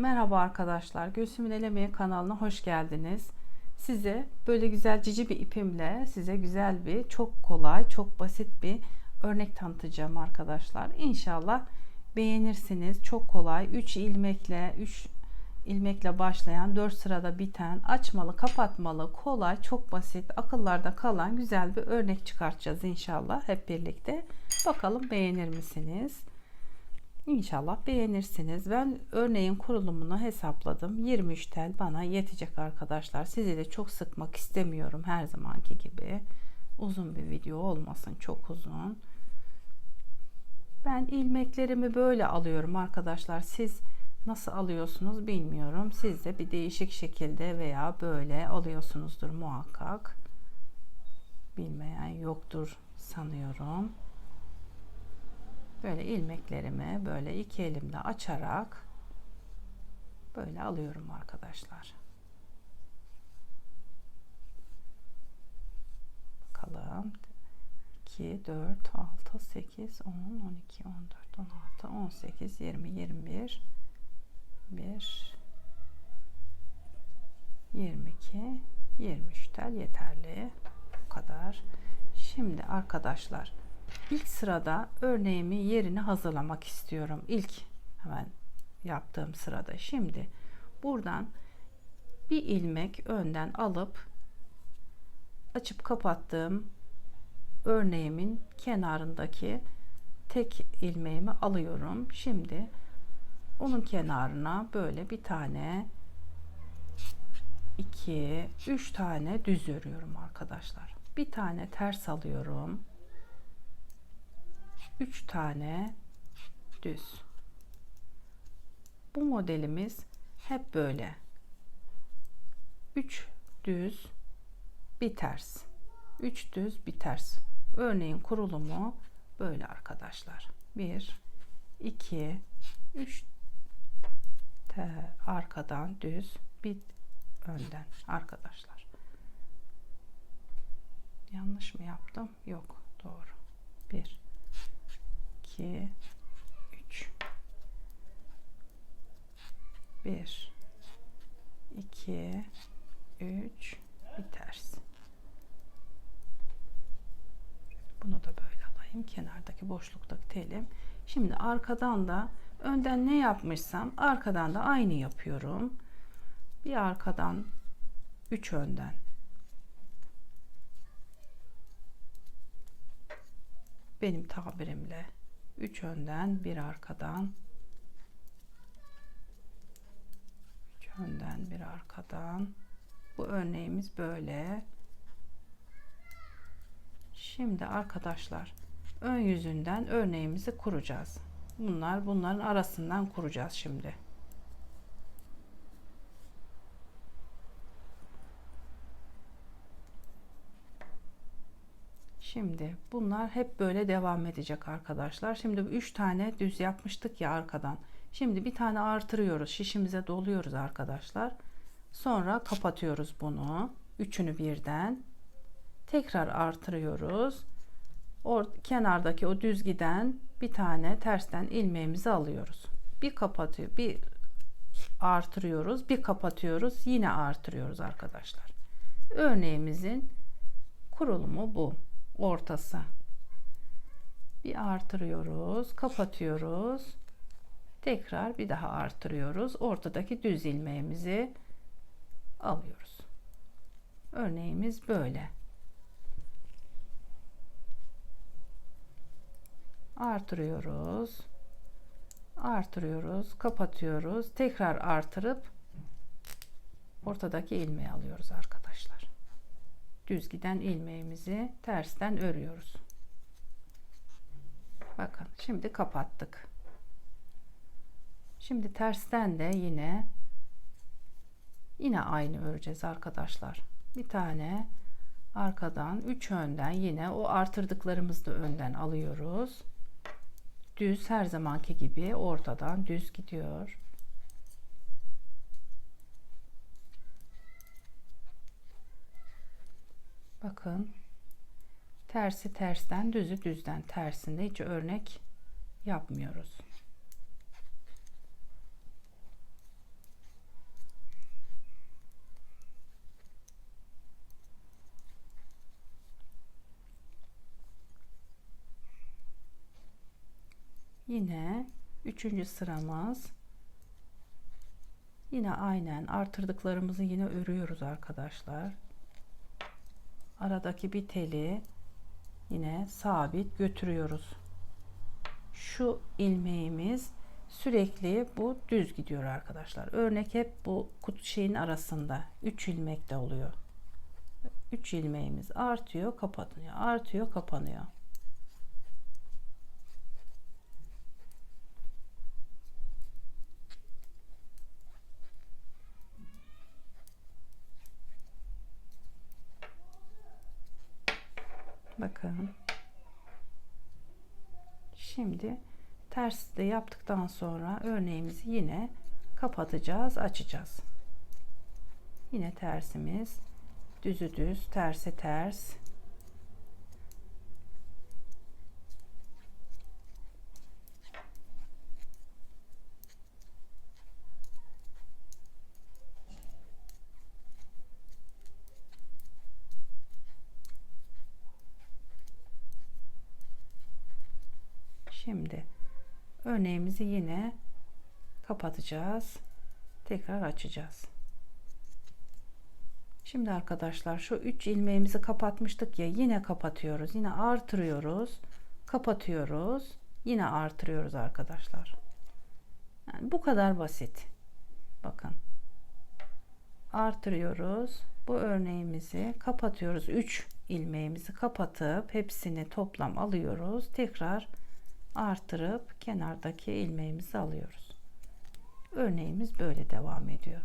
Merhaba arkadaşlar. Gülsüm'ün El Emeği kanalına hoş geldiniz. Size böyle güzel cici bir ipimle size güzel bir, çok kolay, çok basit bir örnek tanıtacağım arkadaşlar. İnşallah beğenirsiniz. Çok kolay. 3 ilmekle, 3 ilmekle başlayan 4 sırada biten açmalı, kapatmalı, kolay, çok basit, akıllarda kalan güzel bir örnek çıkartacağız inşallah hep birlikte. Bakalım beğenir misiniz? İnşallah beğenirsiniz. Ben örneğin kurulumunu hesapladım. 23 tel bana yetecek arkadaşlar. Sizi de çok sıkmak istemiyorum her zamanki gibi. Uzun bir video olmasın çok uzun. Ben ilmeklerimi böyle alıyorum arkadaşlar. Siz nasıl alıyorsunuz bilmiyorum. Siz de bir değişik şekilde veya böyle alıyorsunuzdur muhakkak. Bilmeyen yoktur sanıyorum böyle ilmeklerimi böyle iki elimle açarak böyle alıyorum arkadaşlar. Bakalım. 2, 4, 6, 8, 10, 12, 14, 16, 18, 20, 21, 1, 22, 23 tel yeterli. Bu kadar. Şimdi arkadaşlar İlk sırada örneğimi yerini hazırlamak istiyorum. İlk hemen yaptığım sırada. Şimdi buradan bir ilmek önden alıp açıp kapattığım örneğimin kenarındaki tek ilmeğimi alıyorum. Şimdi onun kenarına böyle bir tane 2 3 tane düz örüyorum arkadaşlar. Bir tane ters alıyorum. 3 tane düz. Bu modelimiz hep böyle. 3 düz, bir ters. 3 düz, bir ters. Örneğin kurulumu böyle arkadaşlar. 1 2 3 arkadan düz, bir önden arkadaşlar. Yanlış mı yaptım? Yok, doğru. 1 2 3 1 2 3 bir ters. Bunu da böyle alayım. Kenardaki boşluktaki telim. Şimdi arkadan da önden ne yapmışsam arkadan da aynı yapıyorum. Bir arkadan 3 önden benim tabirimle 3 önden bir arkadan. 3 önden bir arkadan. Bu örneğimiz böyle. Şimdi arkadaşlar ön yüzünden örneğimizi kuracağız. Bunlar bunların arasından kuracağız şimdi Şimdi bunlar hep böyle devam edecek arkadaşlar. Şimdi 3 tane düz yapmıştık ya arkadan. Şimdi bir tane artırıyoruz. Şişimize doluyoruz arkadaşlar. Sonra kapatıyoruz bunu. Üçünü birden. Tekrar artırıyoruz. O kenardaki o düz giden bir tane tersten ilmeğimizi alıyoruz. Bir kapatıyor, bir artırıyoruz, bir kapatıyoruz, yine artırıyoruz arkadaşlar. Örneğimizin kurulumu bu ortası. Bir artırıyoruz, kapatıyoruz. Tekrar bir daha artırıyoruz. Ortadaki düz ilmeğimizi alıyoruz. Örneğimiz böyle. Artırıyoruz. Artırıyoruz, kapatıyoruz. Tekrar artırıp ortadaki ilmeği alıyoruz arkadaşlar düz giden ilmeğimizi tersten örüyoruz. Bakın şimdi kapattık. Şimdi tersten de yine yine aynı öreceğiz arkadaşlar. Bir tane arkadan 3 önden yine o artırdıklarımızı da önden alıyoruz. Düz her zamanki gibi ortadan düz gidiyor. Bakın tersi tersten düzü düzden tersinde hiç örnek yapmıyoruz. Yine üçüncü sıramız yine aynen artırdıklarımızı yine örüyoruz arkadaşlar. Aradaki bir teli yine sabit götürüyoruz. Şu ilmeğimiz sürekli bu düz gidiyor arkadaşlar. Örnek hep bu kutu şeyin arasında 3 ilmek de oluyor. 3 ilmeğimiz artıyor, kapanıyor. Artıyor, kapanıyor. Bakın. Şimdi ters de yaptıktan sonra örneğimizi yine kapatacağız, açacağız. Yine tersimiz düzü düz, terse ters. Şimdi örneğimizi yine kapatacağız. Tekrar açacağız. Şimdi arkadaşlar şu 3 ilmeğimizi kapatmıştık ya yine kapatıyoruz. Yine artırıyoruz. Kapatıyoruz. Yine artırıyoruz arkadaşlar. Yani bu kadar basit. Bakın. Artırıyoruz. Bu örneğimizi kapatıyoruz. 3 ilmeğimizi kapatıp hepsini toplam alıyoruz. Tekrar artırıp kenardaki ilmeğimizi alıyoruz. Örneğimiz böyle devam ediyor.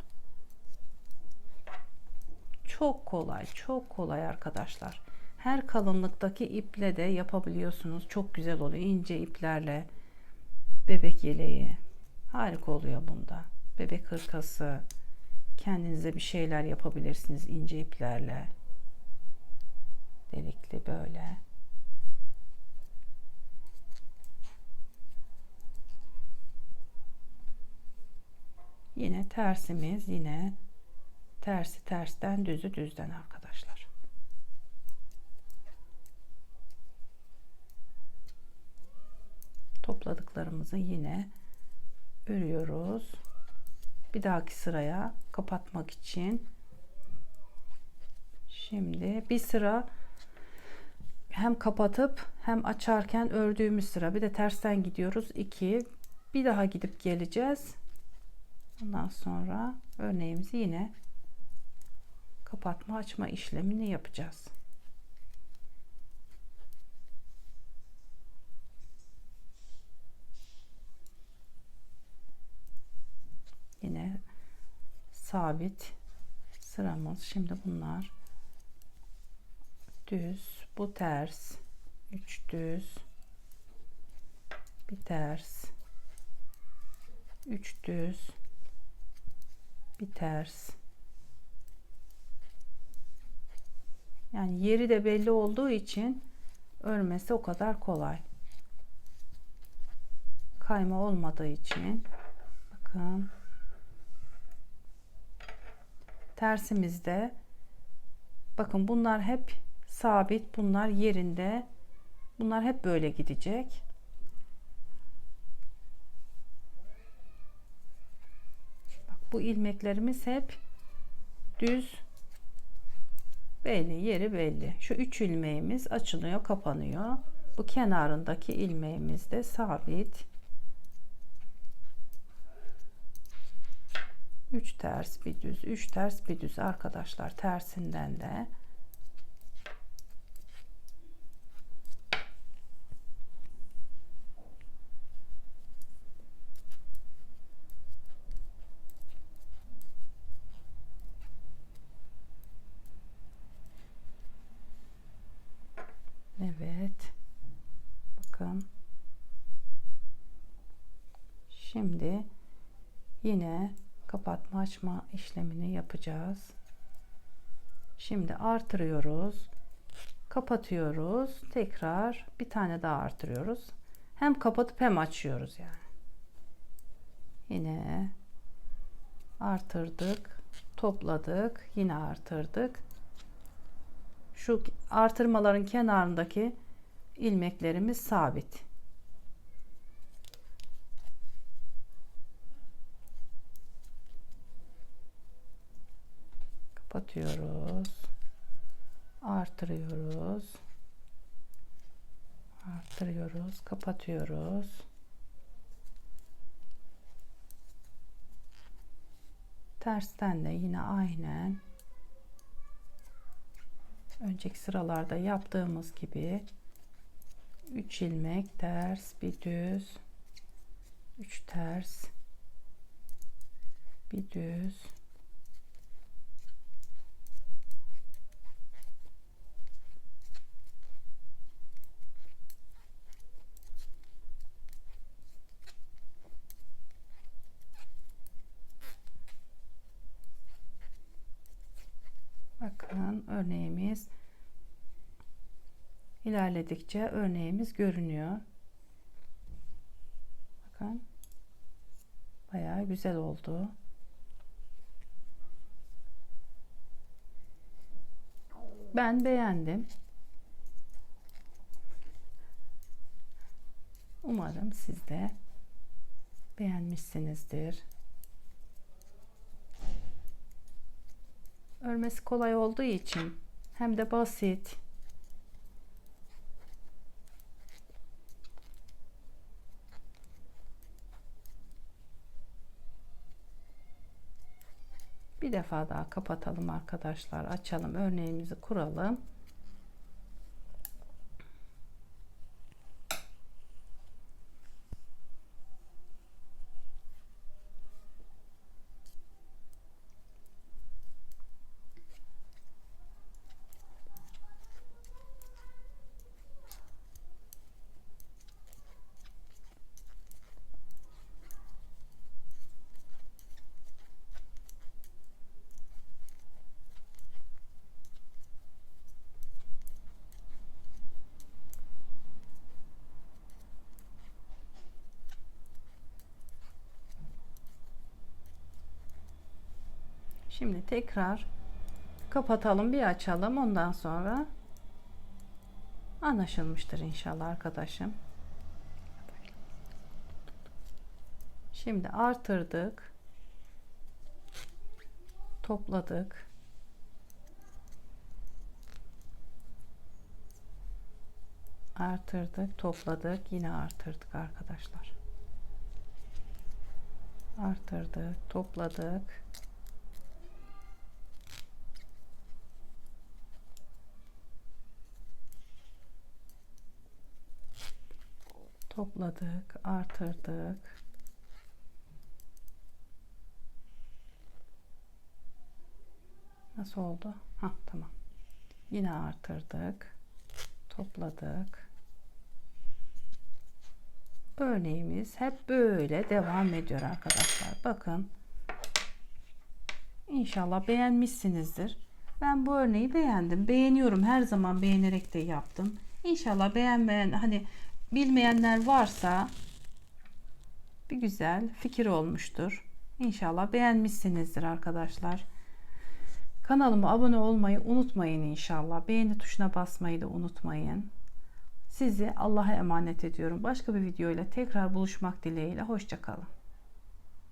Çok kolay, çok kolay arkadaşlar. Her kalınlıktaki iple de yapabiliyorsunuz. Çok güzel oluyor. İnce iplerle bebek yeleği harika oluyor bunda. Bebek hırkası kendinize bir şeyler yapabilirsiniz ince iplerle. Delikli böyle. Yine tersimiz yine tersi tersten düzü düzden arkadaşlar. Topladıklarımızı yine örüyoruz. Bir dahaki sıraya kapatmak için şimdi bir sıra hem kapatıp hem açarken ördüğümüz sıra bir de tersten gidiyoruz. 2 bir daha gidip geleceğiz. Ondan sonra örneğimizi yine kapatma açma işlemini yapacağız. Yine sabit sıramız. Şimdi bunlar düz, bu ters, 3 düz, bir ters, 3 düz, bir ters, Yani yeri de belli olduğu için örmesi o kadar kolay. Kayma olmadığı için. Bakın. Tersimizde bakın bunlar hep sabit bunlar yerinde. Bunlar hep böyle gidecek bu ilmeklerimiz hep düz belli yeri belli. Şu üç ilmeğimiz açılıyor kapanıyor. Bu kenarındaki ilmeğimiz de sabit. 3 ters bir düz 3 ters bir düz. Arkadaşlar tersinden de Evet. Bakın. Şimdi yine kapatma açma işlemini yapacağız. Şimdi artırıyoruz. Kapatıyoruz. Tekrar bir tane daha artırıyoruz. Hem kapatıp hem açıyoruz yani. Yine artırdık, topladık, yine artırdık şu artırmaların kenarındaki ilmeklerimiz sabit. Kapatıyoruz. Artırıyoruz. Artırıyoruz, kapatıyoruz. Tersten de yine aynen önceki sıralarda yaptığımız gibi 3 ilmek ters bir düz 3 ters bir düz Bakın örneğimiz ilerledikçe örneğimiz görünüyor. Bakın bayağı güzel oldu. Ben beğendim. Umarım siz de beğenmişsinizdir. Örmesi kolay olduğu için hem de basit. Bir defa daha kapatalım arkadaşlar. Açalım örneğimizi kuralım. Şimdi tekrar kapatalım bir açalım ondan sonra anlaşılmıştır inşallah arkadaşım. Şimdi artırdık. Topladık. Artırdık, topladık, yine artırdık arkadaşlar. Artırdık, topladık. Topladık, artırdık. Nasıl oldu? Ha tamam. Yine artırdık. Topladık. Örneğimiz hep böyle devam ediyor arkadaşlar. Bakın. İnşallah beğenmişsinizdir. Ben bu örneği beğendim. Beğeniyorum. Her zaman beğenerek de yaptım. İnşallah beğenmeyen hani bilmeyenler varsa bir güzel fikir olmuştur. İnşallah beğenmişsinizdir arkadaşlar. Kanalıma abone olmayı unutmayın inşallah. Beğeni tuşuna basmayı da unutmayın. Sizi Allah'a emanet ediyorum. Başka bir video ile tekrar buluşmak dileğiyle. Hoşçakalın.